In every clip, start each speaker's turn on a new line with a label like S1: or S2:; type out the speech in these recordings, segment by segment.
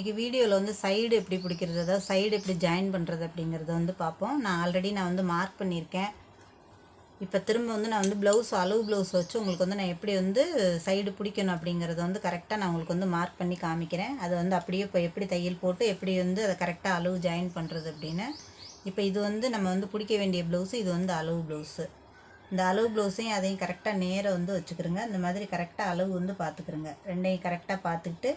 S1: இன்றைக்கி வீடியோவில் வந்து சைடு எப்படி பிடிக்கிறது அதாவது சைடு எப்படி ஜாயின் பண்ணுறது அப்படிங்கிறத வந்து பார்ப்போம். நான் ஆல்ரெடி நான் வந்து மார்க் பண்ணியிருக்கேன். இப்போ திரும்ப வந்து நான் வந்து ப்ளவுஸ் அளவு ப்ளவுஸ் வச்சு உங்களுக்கு வந்து நான் எப்படி வந்து சைடு பிடிக்கணும் அப்படிங்கிறத வந்து கரெக்டாக நான் உங்களுக்கு வந்து மார்க் பண்ணி காமிக்கிறேன். அதை வந்து அப்படியே இப்போ எப்படி தையல் போட்டு எப்படி வந்து அதை கரெக்டாக அளவு ஜாயின் பண்ணுறது அப்படின்னு. இப்போ இது வந்து நம்ம வந்து பிடிக்க வேண்டிய ப்ளவுஸு இது வந்து அளவு ப்ளவுஸு இந்த அளவு ப்ளவுஸையும் அதையும் கரெக்டாக நேராக வந்து வச்சுக்கிறோங்க இந்த மாதிரி கரெக்டாக அளவு வந்து பார்த்துக்கிறோங்க ரெண்டையும் கரெக்டாக பார்த்துக்கிட்டு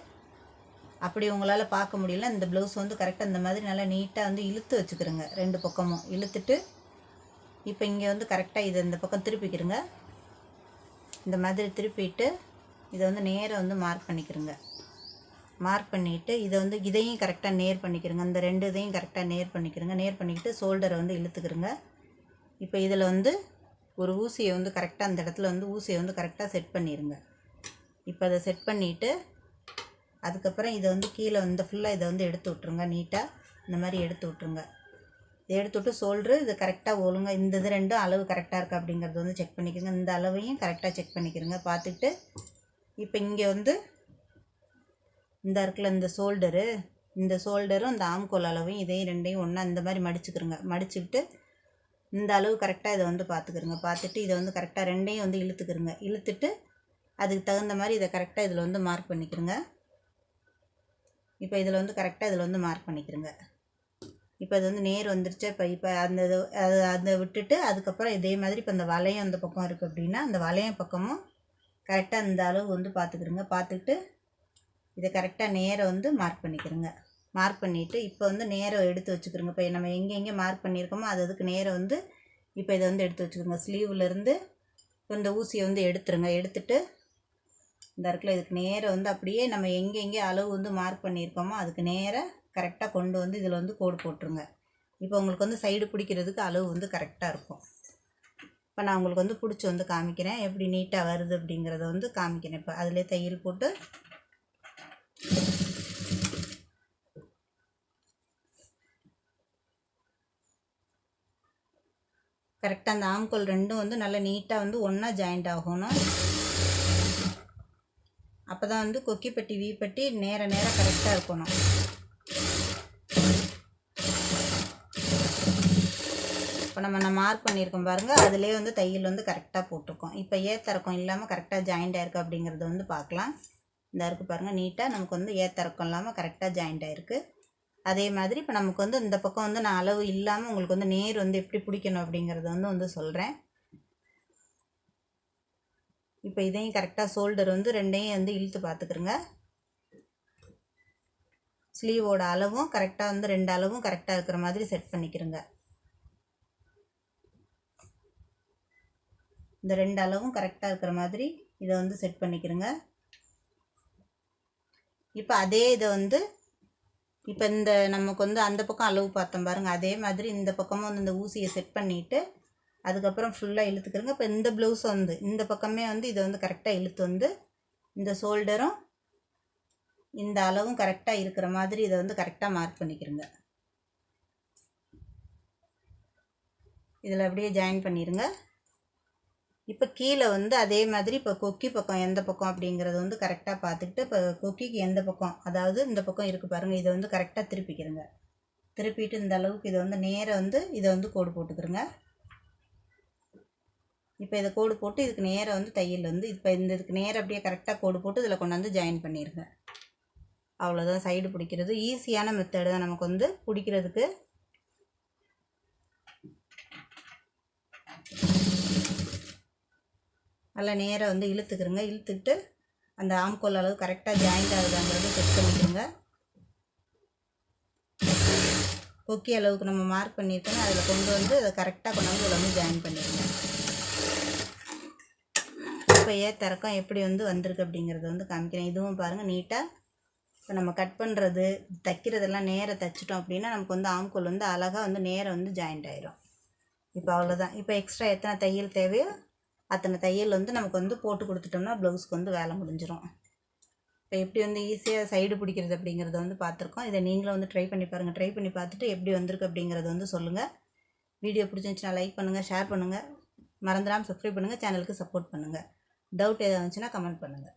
S1: அப்படி உங்களால் பார்க்க முடியல. இந்த ப்ளவுஸ் வந்து கரெக்டாக இந்த மாதிரி நல்லா நீட்டாக வந்து இழுத்து வச்சுக்கிறோங்க. ரெண்டு பக்கமும். இழுத்துட்டு இப்போ இங்கே வந்து கரெக்டாக இதை இந்த பக்கம் திருப்பிக்கிறோங்க. இந்த மாதிரி திருப்பிட்டு இதை வந்து நேராக வந்து மார்க் பண்ணிக்கிறோங்க. மார்க் பண்ணிவிட்டு இதை வந்து இதையும் கரெக்டாக நேர் பண்ணிக்கிறோங்க. இந்த ரெண்டு இதையும் கரெக்டாக நேர் பண்ணிக்கிறோங்க. நேர் பண்ணிக்கிட்டு ஷோல்டரை வந்து இழுத்துக்கிறோங்க. இப்போ இதில் வந்து ஒரு ஊசியை வந்து கரெக்டாக அந்த இடத்துல வந்து ஊசியை வந்து கரெக்டாக செட் பண்ணிடுங்க இப்போ அதை செட் பண்ணிவிட்டு அதுக்கப்புறம் இதை வந்து கீழே வந்து ஃபுல்லாக இதை வந்து எடுத்து விட்ருங்க நீட்டாக இந்த மாதிரி எடுத்து விட்ருங்க இதை எடுத்து விட்டு சோல்ட்ரு இது கரெக்டாக ஒழுங்காக இந்த இது ரெண்டும் அளவு கரெக்டாக இருக்குது அப்படிங்கிறது வந்து செக் பண்ணிக்கிறங்க இந்த அளவையும் கரெக்டாக செக் பண்ணிக்கிறங்க. பார்த்துக்கிட்டு இப்போ இங்கே வந்து இந்த இருக்குல்ல இந்த ஷோல்டரு இந்த ஷோல்டரும் இந்த ஆம்கோல் அளவையும் இதையும் ரெண்டையும் ஒன்றா இந்த மாதிரி மடிச்சுக்கிறங்க. மடிச்சுக்கிட்டு இந்த அளவு கரெக்டாக இதை வந்து பார்த்துக்கிறங்க. பார்த்துட்டு இதை வந்து கரெக்டாக ரெண்டையும் வந்து இழுத்துக்கிறங்க. இழுத்துட்டு அதுக்கு தகுந்த மாதிரி இதை கரெக்டாக இதில் வந்து மார்க் பண்ணிக்கிறங்க. இப்போ இதில் வந்து கரெக்டாக இதில் வந்து மார்க் பண்ணிக்கிறேங்க இப்போ இது வந்து நேர் வந்துருச்சு. இப்போ இப்போ அந்த இது அது அதை விட்டுட்டு அதுக்கப்புறம் இதே மாதிரி இப்போ இந்த வளையம் அந்த பக்கம் இருக்குது அப்படின்னா அந்த வளையம் பக்கமும் கரெக்டாக இந்த அளவு வந்து பார்த்துக்கிறோங்க பார்த்துக்கிட்டு இதை கரெக்டாக நேரை வந்து மார்க் பண்ணிக்கிறோங்க மார்க் பண்ணிவிட்டு இப்போ வந்து நேரம் எடுத்து வச்சுக்கிறோங்க இப்போ நம்ம எங்கே எங்கே மார்க் பண்ணியிருக்கோமோ அது அதுக்கு நேரம் வந்து இப்போ இதை வந்து எடுத்து வச்சுக்கோங்க ஸ்லீவ்லேருந்து இப்போ இந்த ஊசியை வந்து எடுத்துருங்க. எடுத்துட்டு இந்த இடத்துல இதுக்கு நேராக வந்து அப்படியே நம்ம எங்கே அளவு வந்து மார்க் பண்ணியிருக்கோமோ அதுக்கு நேராக கரெக்டாக கொண்டு வந்து இதில் வந்து கோடு போட்டுருங்க. இப்போ உங்களுக்கு வந்து சைடு பிடிக்கிறதுக்கு அளவு வந்து கரெக்டாக இருக்கும். இப்போ நான் உங்களுக்கு வந்து பிடிச்சி வந்து காமிக்கிறேன். எப்படி நீட்டாக வருது அப்படிங்கிறத வந்து காமிக்கிறேன். இப்போ அதிலே தையல் போட்டு கரெக்டாக அந்த ஆம்கோல் ரெண்டும் வந்து நல்லா நீட்டாக வந்து ஒன்றா ஜாயிண்ட் ஆகணும். அப்போ தான் வந்து கொக்கிப்பட்டி வீப்பட்டி நேர நேராக கரெக்டாக இருக்கணும். இப்போ நம்ம நான் மார்க் பண்ணியிருக்கோம் பாருங்கள் அதுலேயே வந்து தையல் வந்து கரெக்டாக போட்டிருக்கோம். இப்போ ஏத்தரக்கம் இல்லாமல் கரெக்டாக ஜாயிண்ட் ஆயிருக்கு அப்படிங்கிறது வந்து பார்க்கலாம். இந்த இருக்குது பாருங்கள் நீட்டாக நமக்கு வந்து ஏத்தரக்கம் இல்லாமல் கரெக்டாக ஜாயிண்ட் ஆயிருக்கு. அதே மாதிரி இப்போ நமக்கு வந்து இந்த பக்கம் வந்து நான் அளவு இல்லாமல் உங்களுக்கு வந்து நேர் வந்து எப்படி பிடிக்கணும் அப்படிங்கிறத வந்து வந்து சொல்கிறேன் இப்போ இதையும் கரெக்டாக ஷோல்டர் வந்து ரெண்டையும் வந்து இழுத்து பார்த்துக்குறங்க ஸ்லீவோட அளவும் கரெக்டாக வந்து ரெண்டு அளவும் கரெக்டாக இருக்கிற மாதிரி செட் பண்ணிக்கிறங்க இந்த ரெண்டு அளவும் கரெக்டாக இருக்கிற மாதிரி இதை வந்து செட் பண்ணிக்கிறங்க இப்போ அதே இதை வந்து இப்போ இந்த நமக்கு வந்து அந்த பக்கம் அளவு பார்த்தோம் பாருங்கள் அதே மாதிரி இந்த பக்கமும் வந்து இந்த ஊசியை செட் பண்ணிவிட்டு அதுக்கப்புறம் ஃபுல்லாக இழுத்துக்கிறோங்க. இப்போ இந்த ப்ளவுஸ் வந்து இந்த பக்கமே வந்து இதை வந்து கரெக்டாக இழுத்து வந்து இந்த ஷோல்டரும் இந்த அளவும் கரெக்டாக இருக்கிற மாதிரி இதை வந்து கரெக்டாக மார்க் பண்ணிக்கிறோங்க. இதில் அப்படியே ஜாயின் பண்ணிடுங்க இப்போ கீழே வந்து அதே மாதிரி இப்போ கொக்கி பக்கம் எந்த பக்கம் அப்படிங்கிறத வந்து கரெக்டாக பார்த்துக்கிட்டு இப்போ கொக்கிக்கு எந்த பக்கம் அதாவது இந்த பக்கம் இருக்குது பாருங்கள் இதை வந்து கரெக்டாக திருப்பிக்கிறங்க. திருப்பிட்டு இந்த அளவுக்கு இதை வந்து நேராக வந்து இதை வந்து கோடு போட்டுக்கிறோங்க. இப்போ இதை கோடு போட்டு இதுக்கு நேராக வந்து தையல் வந்து இப்போ இந்த இதுக்கு நேராக அப்படியே கரெக்டாக கோடு போட்டு இதில் கொண்டு வந்து ஜாயின் பண்ணிடுங்க அவ்வளோதான் சைடு பிடிக்கிறது. ஈஸியான மெத்தடு தான் நமக்கு வந்து பிடிக்கிறதுக்கு. நல்லா நேராக வந்து இழுத்துக்கிறோங்க இழுத்துக்கிட்டு அந்த ஆம்கோல் அளவு கரெக்டாக ஜாயிண்ட் ஆகுதாங்கிறது செக் பண்ணிக்கிறோங்க கொக்கி அளவுக்கு நம்ம மார்க் பண்ணியிருக்கோன்னா அதில் கொண்டு வந்து அதை கரெக்டாக கொண்டு வந்து இதில் வந்து ஜாயின் பண்ணிடுங்க இப்போ ஏத்திறக்கம் எப்படி வந்து வந்திருக்கு அப்படிங்கிறத வந்து காமிக்கிறேன். இதுவும் பாருங்கள் நீட்டாக இப்போ நம்ம கட் பண்ணுறது தைக்கிறதெல்லாம் நேராக தைச்சிட்டோம் அப்படின்னா நமக்கு வந்து ஆம்கோல் வந்து அழகாக வந்து நேராக வந்து ஜாயிண்ட் ஆயிரும். இப்போ அவ்வளோதான் இப்போ எக்ஸ்ட்ரா எத்தனை தையல் தேவையோ அத்தனை தையல் வந்து நமக்கு வந்து போட்டு கொடுத்துட்டோம்னா ப்ளவுஸ்க்கு வந்து வேலை முடிஞ்சிடும் இப்போ எப்படி வந்து ஈஸியாக சைடு பிடிக்கிறது அப்படிங்கிறத வந்து பார்த்துருக்கோம். இதை நீங்களும் வந்து ட்ரை பண்ணி பாருங்கள் ட்ரை பண்ணி பார்த்துட்டு எப்படி வந்திருக்கு அப்படிங்கிறத வந்து சொல்லுங்கள் வீடியோ பிடிச்சிருந்துச்சுன்னா லைக் பண்ணுங்கள் ஷேர் பண்ணுங்கள் மறந்துடாமல் சப்ஸ்கிரைப் பண்ணுங்கள் சேனலுக்கு சப்போர்ட் பண்ணுங்கள் டவுட் எதாவது இருந்துச்சுன்னா கமெண்ட் பண்ணுங்கள்